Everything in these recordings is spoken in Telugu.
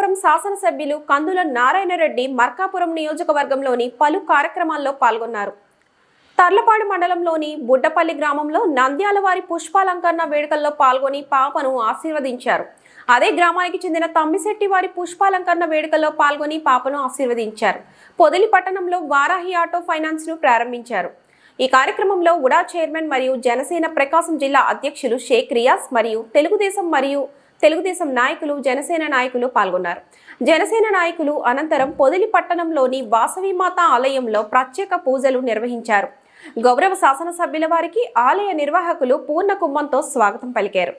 శాసనసభ్యులు కందుల నారాయణరెడ్డి మర్కాపురం నియోజకవర్గంలోని పలు కార్యక్రమాల్లో పాల్గొన్నారు. తర్లపాడు మండలంలోని బుడ్డపల్లి గ్రామంలో నంద్యాల వారి పుష్పాలంకరణ వేడుకల్లో పాల్గొని పాపను ఆశీర్వదించారు. అదే గ్రామానికి చెందిన తమ్మిశెట్టి వారి పుష్పాలంకరణ వేడుకల్లో పాల్గొని పాపను ఆశీర్వదించారు. పొదిలి పట్టణంలో వారాహి ఆటో ఫైనాన్స్ను ప్రారంభించారు. ఈ కార్యక్రమంలో ఉడా చైర్మన్ మరియు జనసేన ప్రకాశం జిల్లా అధ్యక్షులు షేక్ రియాస్ మరియు తెలుగుదేశం మరియు తెలుగుదేశం నాయకులు జనసేన నాయకులు పాల్గొన్నారు. జనసేన నాయకులు అనంతరం పొదిలి పట్టణంలోని వాసవిమాత ఆలయంలో ప్రత్యేక పూజలు నిర్వహించారు. గౌరవ శాసనసభ్యుల వారికి ఆలయ నిర్వాహకులు పూర్ణ కుంభంతో స్వాగతం పలికారు.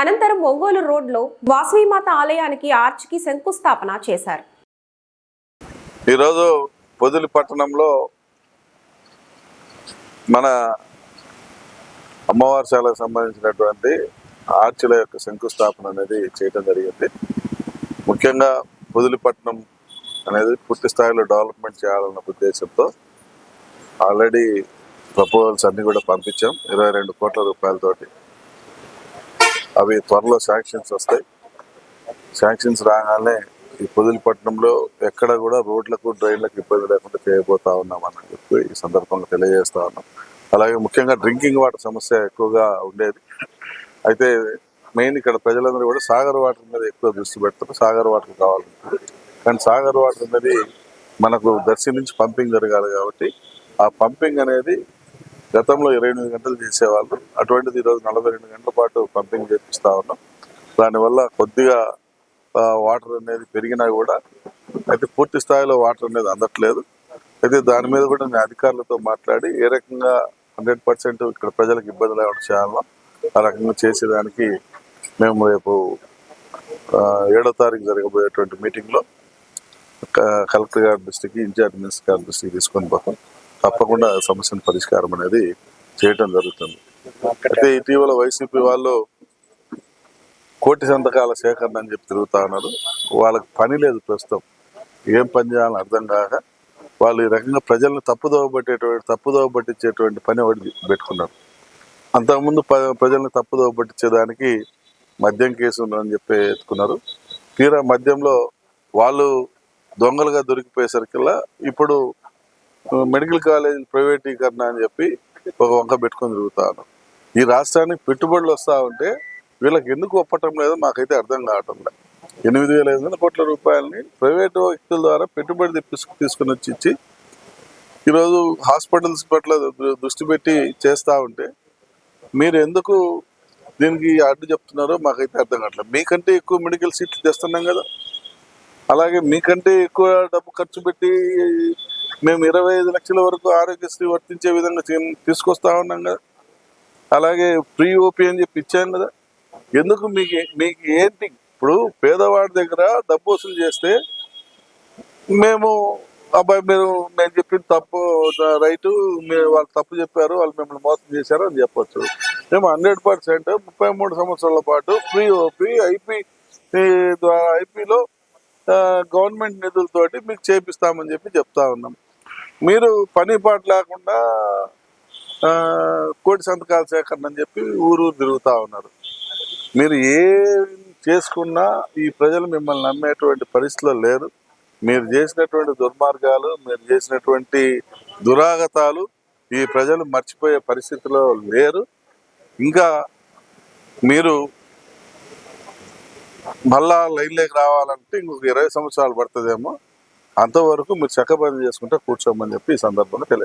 అనంతరం ఒంగోలు రోడ్లో వాసవిమాత ఆలయానికి ఆర్చికి శంకుస్థాపన చేశారు. ఈరోజు పొదిలి పట్టణంలో మన అమ్మవారి శాలకు సంబంధించినటువంటి ఆర్చిల యొక్క శంకుస్థాపన అనేది చేయడం జరిగింది. ముఖ్యంగా పొదిలిపట్నం అనేది పూర్తి స్థాయిలో డెవలప్మెంట్ చేయాలన్న ఉద్దేశంతో ఆల్రెడీ ప్రపోజల్స్ అన్ని కూడా పంపించాం. ఇరవై రెండు కోట్ల రూపాయలతోటి అవి త్వరలో శాంక్షన్స్ వస్తాయి. శాంక్షన్స్ రాగానే ఈ పొదిలిపట్నంలో ఎక్కడ కూడా రోడ్లకు డ్రైన్లకు ఇబ్బంది లేకుండా చేయబోతా ఉన్నామని చెప్పి ఈ సందర్భంగా తెలియజేస్తా ఉన్నాం. అలాగే ముఖ్యంగా డ్రింకింగ్ వాటర్ సమస్య ఎక్కువగా ఉండేది. అయితే మెయిన్ ఇక్కడ ప్రజలందరూ కూడా సాగర్ వాటర్ మీద ఎక్కువ దృష్టి పెడతారు. సాగర్ వాటర్ కావాలంటారు కానీ సాగర్ వాటర్ అనేది మనకు దర్శి నుంచి పంపింగ్ జరగాలి కాబట్టి ఆ పంపింగ్ అనేది గతంలో ఇరవై ఎనిమిది గంటలు చేసేవాళ్ళు. అటువంటిది ఈరోజు నలభై రెండు గంటల పాటు పంపింగ్ చేపిస్తా ఉన్నాం. దానివల్ల కొద్దిగా వాటర్ అనేది పెరిగినా కూడా అయితే పూర్తి స్థాయిలో వాటర్ అనేది అందట్లేదు. అయితే దాని మీద కూడా నేను అధికారులతో మాట్లాడి ఏ రకంగా హండ్రెడ్ పర్సెంట్ ఇక్కడ ప్రజలకు ఇబ్బంది లేకుండా చేయాలో ఆ రకంగా చేసేదానికి మేము రేపు ఏడో తారీఖు జరగబోయేటువంటి మీటింగ్లో కలెక్టర్ గారి దృష్టికి ఇన్ఛార్జ్ మినిస్టర్ గారి దృష్టికి తీసుకొని పోతాం. తప్పకుండా సమస్యను పరిష్కారం అనేది చేయటం జరుగుతుంది. అయితే ఇటీవల వైసీపీ వాళ్ళు కోటి సంతకాల సేకరణ అని చెప్పి తిరుగుతా ఉన్నారు. వాళ్ళకి పని లేదు ప్రస్తుతం. ఏం పని చేయాలని అర్థం కాక వాళ్ళు ఈ రకంగా ప్రజలను తప్పుదోవ పట్టేటువంటి తప్పుదోవ పట్టించేటువంటి పని ఒకటి పెట్టుకున్నారు. అంతకుముందు ప- ప్రజల్ని తప్పుదోవ పట్టించేదానికి మద్యం కేసు ఉందని చెప్పి ఎత్తుకున్నారు. తీరా మద్యంలో వాళ్ళు దొంగలుగా దొరికిపోయేసరికల్లా ఇప్పుడు మెడికల్ కాలేజ్ ప్రైవేటీకరణ అని చెప్పి ఒక వంక పెట్టుకొని తిరుగుతాను ఈ రాష్ట్రానికి పెట్టుబడులు వస్తూ ఉంటే వీళ్ళకి ఎందుకు ఒప్పటం లేదో మాకైతే అర్థం కావటం లేదు. ఎనిమిది వేల ఐదు వందల కోట్ల రూపాయలని ప్రైవేటు వ్యక్తుల ద్వారా పెట్టుబడి తెప్పించు తీసుకుని వచ్చి ఇచ్చి ఈరోజు హాస్పిటల్స్ పట్ల దృష్టి పెట్టి చేస్తూ ఉంటే మీరు ఎందుకు దీనికి అడ్డు చెప్తున్నారో మాకైతే అర్థం కావట్లేదు. మీకంటే ఎక్కువ మెడికల్ సీట్లు తెస్తున్నాం కదా. అలాగే మీకంటే ఎక్కువ డబ్బు ఖర్చు పెట్టి మేము ఇరవై ఐదు లక్షల వరకు ఆరోగ్యశ్రీ వర్తించే విధంగా తీసుకొస్తా ఉన్నాం కదా. అలాగే ప్రీ ఓపీ అని చెప్పి ఇచ్చాను కదా. ఎందుకు మీకు మీకు ఏంటి ఇప్పుడు పేదవాడి దగ్గర డబ్బు వసూలు చేస్తే మేము అబ్బాయి మీరు మేము చెప్పిన తప్పు రైటు మీరు వాళ్ళు తప్పు చెప్పారు వాళ్ళు మిమ్మల్ని మోసం చేశారు అని చెప్పొచ్చు. మేము హండ్రెడ్ పర్సెంట్ ముప్పై మూడు సంవత్సరాల పాటు ఫ్రీ ఓపీ ఐపీ ద్వారా ఐపీలో గవర్నమెంట్ నిధులతోటి మీకు చేపిస్తామని చెప్పి చెప్తా ఉన్నాం. మీరు పని పాట లేకుండా కోటి సంతకాల సేకరణ అని చెప్పి ఊరు ఊరు ఉన్నారు. మీరు ఏ చేసుకున్నా ఈ ప్రజలు మిమ్మల్ని నమ్మేటువంటి పరిస్థితిలో లేరు. మీరు చేసినటువంటి దుర్మార్గాలు మీరు చేసినటువంటి దురాగతాలు ఈ ప్రజలు మర్చిపోయే పరిస్థితిలో లేరు. ఇంకా మీరు మళ్ళా లైన్లోకి రావాలంటే ఇంకొక ఇరవై సంవత్సరాలు పడుతుందేమో అంతవరకు మీరు చక్కబని చేసుకుంటే కూర్చోమని చెప్పి ఈ సందర్భంగా తెలియదు